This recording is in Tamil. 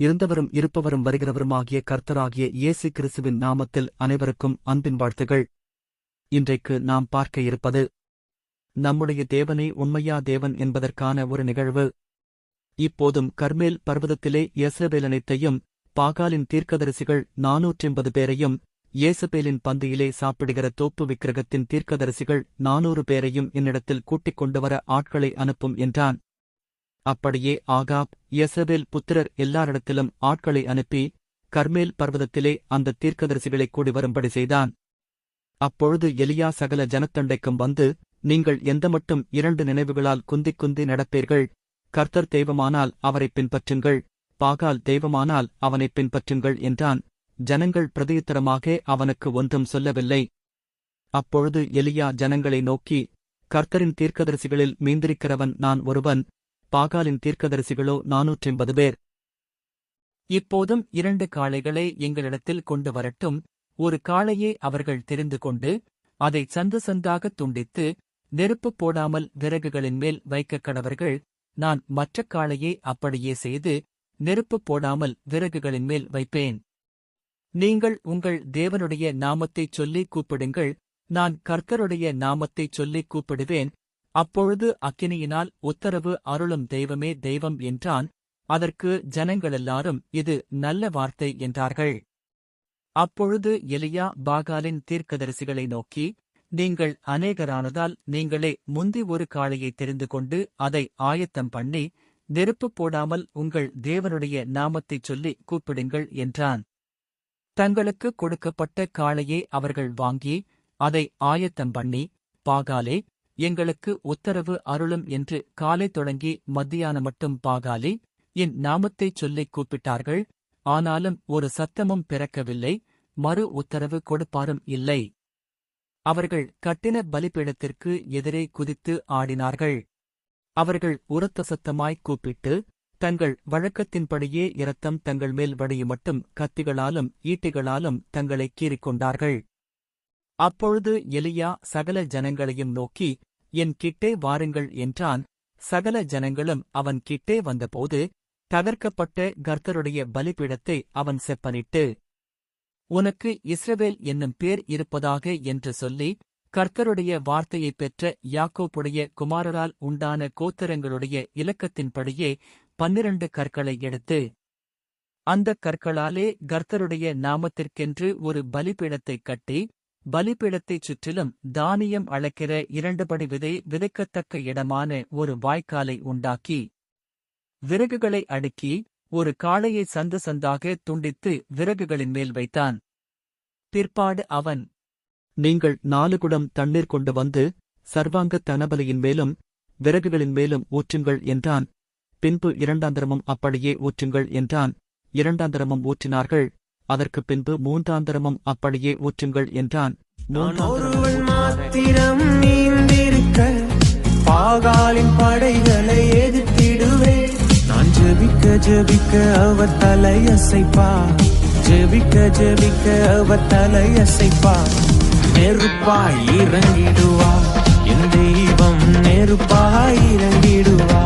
இருந்தவரும் இருப்பவரும் வருகிறவருமாகிய கர்த்தராகிய இயேசு கிறிஸ்துவின் நாமத்தில் அனைவருக்கும் அன்பின் வாழ்த்துகள். இன்றைக்கு நாம் பார்க்க இருப்பது நம்முடைய தேவனே உண்மையா தேவன் என்பதற்கான ஒரு நிகழ்வு. இப்போதும் கர்மேல் பர்வதத்திலே இயேசபேலனைத்தையும் பாகாலின் தீர்க்கதரிசிகள் நாநூற்றெம்பது பேரையும் இயேசபேலின் பந்தியிலே சாப்பிடுகிற தோப்பு விக்கிரகத்தின் தீர்க்கதரிசிகள் நானூறு பேரையும் என்னிடத்தில் கூட்டிக் கொண்டு வர ஆட்களை அனுப்பும் என்றான். அப்படியே ஆகாப் யசபேல் புத்திரர் எல்லாரிடத்திலும் ஆட்களை அனுப்பி கர்மேல் பர்வதத்திலே அந்த தீர்க்கதரிசிகளை கூடி வரும்படி செய்தான். அப்பொழுது எலியா சகல ஜனத்தண்டைக்கும் வந்து நீங்கள் எந்த மட்டும் இரண்டு நினைவுகளால் குந்திக் குந்தி நடப்பீர்கள்? கர்த்தர் தெய்வமானால் அவரைப் பின்பற்றுங்கள். பாகால் தெய்வமானால் அவனைப் பின்பற்றுங்கள் என்றான். ஜனங்கள் பிரதியுத்தரமாக அவனுக்கு ஒன்றும் சொல்லவில்லை. அப்பொழுது எலியா ஜனங்களை நோக்கி கர்த்தரின் தீர்க்கதரிசிகளில் மீந்திருக்கிறவன் நான் ஒருவன். பாகாலின் தீர்க்கதரிசிகளோ நாநூற்றெம்பது பேர். இப்போதும் இரண்டு காளைகளை எங்களிடத்தில் கொண்டு வரட்டும். ஒரு காளையை அவர்கள் தெரிந்து கொண்டு அதை சந்து சந்தாக துண்டித்து நெருப்பு போடாமல் விறகுகளின் மேல் வைக்க கடவர்கள் நான் மற்ற காளையை அப்படியே செய்து நெருப்பு போடாமல் விறகுகளின் மேல் வைப்பேன். நீங்கள் உங்கள் தேவனுடைய நாமத்தைச் சொல்லி கூப்பிடுங்கள். நான் கர்த்தருடைய நாமத்தைச் சொல்லி கூப்பிடுவேன். அப்பொழுது அக்கினியினால் உத்தரவு அருளும் தெய்வமே தெய்வம் என்றான். அதற்கு ஜனங்களெல்லாரும் இது நல்ல வார்த்தை என்றார்கள். அப்பொழுது எலியா பாகாலின் தீர்க்கதரிசிகளை நோக்கி நீங்கள் அநேகரானதால் நீங்களே முந்தி ஒரு காளையை தெரிந்து கொண்டு அதை ஆயத்தம் பண்ணி நெருப்பு போடாமல் உங்கள் தேவனுடைய நாமத்தைச் சொல்லி கூப்பிடுங்கள் என்றான். தங்களுக்கு கொடுக்கப்பட்ட காளையை அவர்கள் வாங்கி அதை ஆயத்தம் பண்ணி பாகாலே எங்களுக்கு உத்தரவு அருளும் என்று காலை தொடங்கி மத்தியான மட்டும் பாகாலி என் நாமத்தைச் சொல்லிக் கூப்பிட்டார்கள். ஆனாலும் ஒரு சத்தமும் பிறக்கவில்லை மறு உத்தரவு கொடுப்பாரும் இல்லை. அவர்கள் கட்டின பலிபீடத்திற்கு எதிரே குதித்து ஆடினார்கள். அவர்கள் உரத்த சத்தமாய் கூப்பிட்டு தங்கள் வழக்கத்தின்படியே இரத்தம் தங்கள் மேல் வடியுமட்டும் கத்திகளாலும் ஈட்டிகளாலும் தங்களை கீறிக்கொண்டார்கள் அப்பொழுது எலியா சகல ஜனங்களையும் நோக்கி என் கிட்டே வாருங்கள் என்றான். சகல ஜனங்களும் அவன் கிட்டே வந்தபோது தகர்க்கப்பட்ட கர்த்தருடைய பலிபீடத்தை அவன் செப்பனிட்டு உனக்கு இஸ்ரவேல் என்னும் பேர் இருப்பதாக என்று சொல்லி கர்த்தருடைய வார்த்தையைப் பெற்ற யாக்கோப்புடைய குமாரரால் உண்டான கோத்தரங்களுடைய இலக்கத்தின்படியே பன்னிரண்டு கற்களை எடுத்து அந்தக் கற்களாலே கர்த்தருடைய நாமத்திற்கென்று ஒரு பலிபீடத்தைக் கட்டி பலிபீடத்தைச் சுற்றிலும் தானியம் அளக்கிற இரண்டுபடி விதை விதைக்கத்தக்க இடமான ஒரு வாய்க்காலை உண்டாக்கி விறகுகளை அடுக்கி ஒரு காளையை சந்து சந்தாக துண்டித்து விறகுகளின் மேல் வைத்தான். பிற்பாடு அவன் நீங்கள் நாலு குடம் தண்ணீர் கொண்டு வந்து சர்வாங்க தனபலியின் மேலும் விறகுகளின் மேலும் ஊற்றுங்கள் என்றான். பின்பு இரண்டாந்தரமும் அப்படியே ஊற்றுங்கள் என்றான். இரண்டாந்தரமும் ஊற்றினார்கள். அதற்கு பின்பு மூன்றாந்தரமும் அப்படியே ஊற்றுங்கள் என்றான். மாத்திரம் நீந்திருக்க பாகாலின் படைகளை எதிர்த்திடுவேன். நான் ஜெபிக்க ஜெபிக்க அவ தலையசைப்பா ஜெபிக்க ஜெபிக்க அவ தலையசைப்பா நெருப்பாய் இறங்கிடுவா என் தெய்வம் நெருப்பாய் இறங்கிடுவா